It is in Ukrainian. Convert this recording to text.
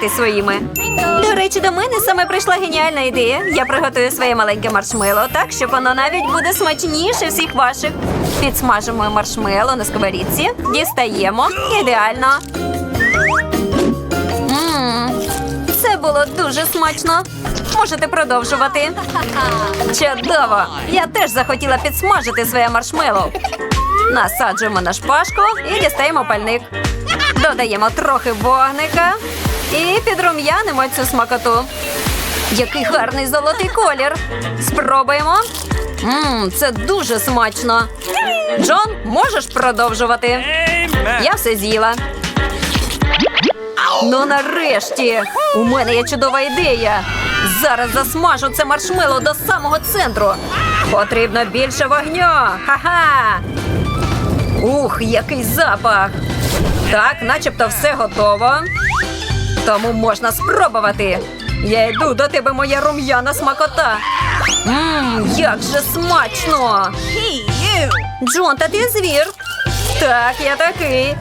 ти своїми. До речі, до мене саме прийшла геніальна ідея. Я приготую своє маленьке маршмело так, щоб воно навіть буде смачніше всіх ваших. Підсмажимо маршмело на сковорідці, дістаємо. Ідеально. Мм, це було дуже смачно. Можете продовжувати. Чудово! Я теж захотіла підсмажити своє маршмело. Насаджуємо на шпажку і дістаємо пальник. Додаємо трохи вогника підрум'янимо цю смакоту. Який гарний золотий колір. Спробуємо. Мм, це дуже смачно. Джон, можеш продовжувати? Я все з'їла. Ну нарешті! У мене є чудова ідея. Зараз засмажу це маршмело до самого центру. Потрібно більше вогню. Ха-ха! Ух, який запах! Так, начебто все готово. Тому можна спробувати. Я йду до тебе, моя рум'яна смакота. Мм, як же смачно! Джон, та ти звір. Так, я такий.